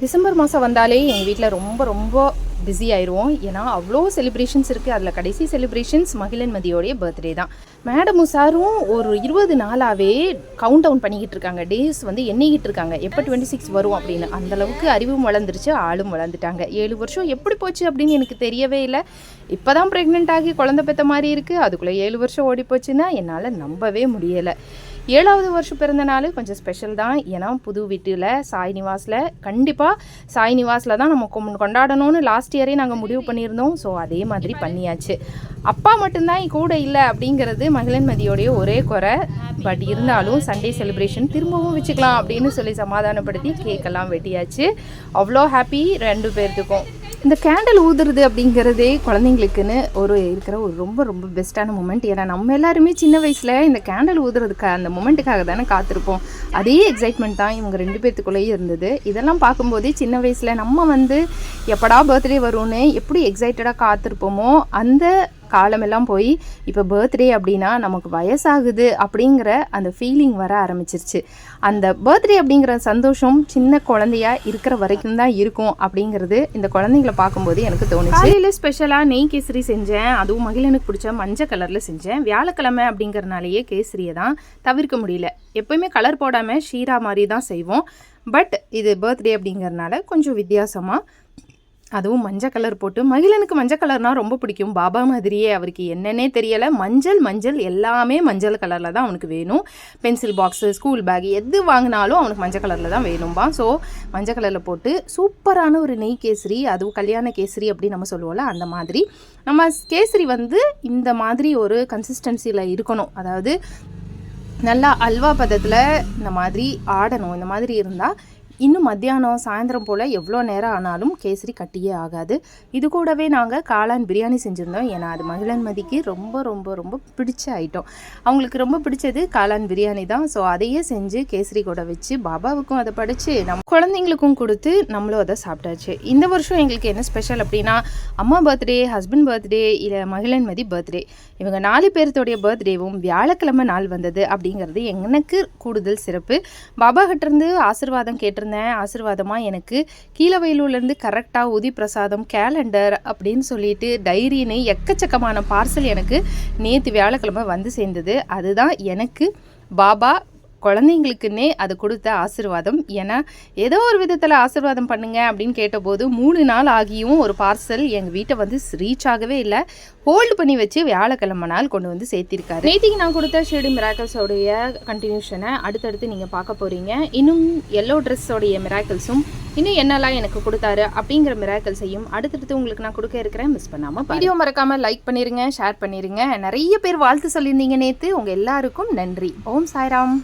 December மாதம் வந்தாலே எங்கள் வீட்டில் ரொம்ப ரொம்ப பிஸி ஆயிடுவோம் ஏன்னா அவ்வளோ செலிப்ரேஷன்ஸ் இருக்குது அதில் கடைசி செலிப்ரேஷன்ஸ் மகிழன் மதியோடைய பர்த்டே தான். மேடமும் சாரும் ஒரு இருபது நாளாகவே கவுண்ட் டவுன் பண்ணிக்கிட்டு இருக்காங்க. டேஸ் வந்து எண்ணிக்கிட்டு இருக்காங்க. எப்போ டுவெண்ட்டி சிக்ஸ் வரும் அப்படின்னு. அந்த அளவுக்கு அறிவும் வளர்ந்துருச்சு. ஆளும் வளர்ந்துட்டாங்க. ஏழு வருஷம் எப்படி போச்சு அப்படின்னு எனக்கு தெரியவே இல்லை. இப்போ தான் ப்ரெக்னென்ட் ஆகி குழந்தை பெற்ற மாதிரி இருக்குது அதுக்குள்ளே ஏழு வருஷம் ஓடி போச்சுன்னா என்னால் நம்பவே முடியலை. ஏழாவது வருஷம் பிறந்த நாள் கொஞ்சம் ஸ்பெஷல் தான். ஏன்னா புது வீட்டில் சாய் நிவாஸில் கண்டிப்பாக சாய் நிவாஸில் தான் நம்ம கொம்- கொண்டாடணும்னு லாஸ்ட் இயரே நாங்கள் முடிவு பண்ணியிருந்தோம். ஸோ அதே மாதிரி பண்ணியாச்சு. அப்பா மட்டும்தான் என் கூட இல்லை அப்படிங்கிறது மகிழன் மதியோடைய ஒரே குறை. பட் இருந்தாலும் சண்டே செலிப்ரேஷன் திரும்பவும் வச்சுக்கலாம் அப்படின்னு சொல்லி சமாதானப்படுத்தி கேக்கெல்லாம் வெட்டியாச்சு. அவ்வளோ ஹாப்பி ரெண்டு பேர்த்துக்கும். இந்த கேண்டில் ஊதுறது அப்படிங்கிறதே குழந்தைங்களுக்குன்னு ஒரு இருக்கிற ஒரு ரொம்ப ரொம்ப பெஸ்ட்டான மூமெண்ட் ஏன்னா நம்ம எல்லாருமே சின்ன வயசில் இந்த கேண்டில் ஊதுறதுக்கு அந்த மூமெண்ட்டுக்காக தானே காத்திருப்போம். அதே எக்ஸைட்மெண்ட் தான் இவங்க ரெண்டு பேர்த்துக்குள்ளேயே இருந்தது. இதெல்லாம் பார்க்கும்போதே சின்ன வயசில் நம்ம வந்து எப்படா பர்த்டே வரும்னு எப்படி எக்ஸைட்டடாக காத்திருப்போமோ அந்த காலமெல்லாம் போய் இப்போ பர்த்டே அப்படின்னா நமக்கு வயசாகுது அப்படிங்கிற அந்த ஃபீலிங் வர ஆரம்பிச்சிருச்சு. அந்த பர்த்டே அப்படிங்கிற சந்தோஷம் சின்ன குழந்தையா இருக்கிற வரைக்கும் தான் இருக்கும் அப்படிங்கிறது இந்த குழந்தைங்கள பார்க்கும்போது எனக்கு தோணுச்சு. காலையில் ஸ்பெஷலாக நெய் கேசரி செஞ்சேன். அதுவும் மகிழனுக்கு பிடிச்ச மஞ்சள் கலரில் செஞ்சேன். வியாழக்கிழமை அப்படிங்கிறனாலேயே கேசரியை தான் தவிர்க்க முடியல. எப்பயுமே கலர் போடாமல் ஷீரா மாதிரி தான் செய்வோம். பட் இது பர்த்டே அப்படிங்கிறனால கொஞ்சம் வித்தியாசமாக அதுவும் மஞ்சள் கலர் போட்டு. மகிழனுக்கு மஞ்சள் கலர்னால் ரொம்ப பிடிக்கும். பாபா மாதிரியே அவருக்கு என்னன்னே தெரியலை. மஞ்சள் மஞ்சள் எல்லாமே மஞ்சள் கலரில் தான் அவனுக்கு வேணும். பென்சில் பாக்ஸு ஸ்கூல் பேக் எது வாங்கினாலும் அவனுக்கு மஞ்சள் கலரில் தான் வேணும்பா. ஸோ மஞ்சள் கலரில் போட்டு சூப்பரான ஒரு நெய் கேசரி அதுவும் கல்யாண கேசரி அப்படின்னு நம்ம சொல்லுவோம்ல அந்த மாதிரி. நம்ம கேசரி வந்து இந்த மாதிரி ஒரு கன்சிஸ்டன்சியில் இருக்கணும். அதாவது நல்லா அல்வா பதத்தில் இந்த மாதிரி ஆடணும். இந்த மாதிரி இருந்தால் இன்னும் மத்தியானம் சாயந்தரம் போல் எவ்வளோ நேரம் ஆனாலும் கேசரி கட்டியே ஆகாது. இது கூடவே நாங்கள் காளான் பிரியாணி செஞ்சுருந்தோம். ஏன்னா அது மகிழன் மதிக்கு ரொம்ப ரொம்ப ரொம்ப பிடிச்ச ஐட்டம் அவங்களுக்கு ரொம்ப பிடிச்சது காளான் பிரியாணி தான். ஸோ அதையே செஞ்சு கேசரி கூட வச்சு பாபாவுக்கும் அதை படித்து நம்ம குழந்தைங்களுக்கும் கொடுத்து நம்மளும் அதை சாப்பிட்டாச்சு. இந்த வருஷம் எங்களுக்கு என்ன ஸ்பெஷல் அப்படின்னா அம்மா பர்த்டே ஹஸ்பண்ட் பர்த்டே இல்லை மகிழன் மதி பர்த்டே இவங்க நாலு பேர்த்தோடைய பர்த்டேவும் வியாழக்கிழமை நாள் வந்தது அப்படிங்கிறது எனக்கு கூடுதல் சிறப்பு. பாபா கிட்டேருந்து ஆசிர்வாதம் கேட்டிருந்தேன் ஆசிர்வாதமாக எனக்கு கீழவயலூர்லேருந்து கரெக்டாக உதி பிரசாதம் கேலண்டர் அப்படின்னு சொல்லிட்டு டைரின்னு எக்கச்சக்கமான பார்சல் எனக்கு நேற்று வியாழக்கிழமை வந்து சேர்ந்தது. அதுதான் எனக்கு பாபா குழந்தைங்களுக்குன்னே அது கொடுத்த ஆசிர்வாதம். ஏன்னா ஏதோ ஒரு விதத்தில் ஆசிர்வாதம் பண்ணுங்க அப்படின்னு கேட்டபோது மூணு நாள் ஆகியும் ஒரு பார்சல் எங்கள் வீட்டை வந்து ரீச் ஆகவே இல்லை. ஹோல்டு பண்ணி வச்சு வியாழக்கிழமை நாள் கொண்டு வந்து சேர்த்திருக்காரு. நேத்திக்கு நான் கொடுத்த ஷேடி மிராக்கல்ஸோடைய கண்டினியூஷனை அடுத்தடுத்து நீங்கள் பார்க்க போகிறீங்க இன்னும் எல்லோ ட்ரெஸ்ஸோடைய மிராக்கல்ஸும் இன்னும் என்னெல்லாம் எனக்கு கொடுத்தாரு அப்படிங்கிற மிராக்கல்ஸையும் அடுத்தடுத்து உங்களுக்கு நான் கொடுக்க இருக்கிறேன். மிஸ் பண்ணாமல் வீடியோ மறக்காமல் லைக் பண்ணிருங்க ஷேர் பண்ணிருங்க. நிறைய பேர் வாழ்த்து சொல்லியிருந்தீங்க நேற்று உங்கள் எல்லாருக்கும் நன்றி. ஓம் சாய்ராம்.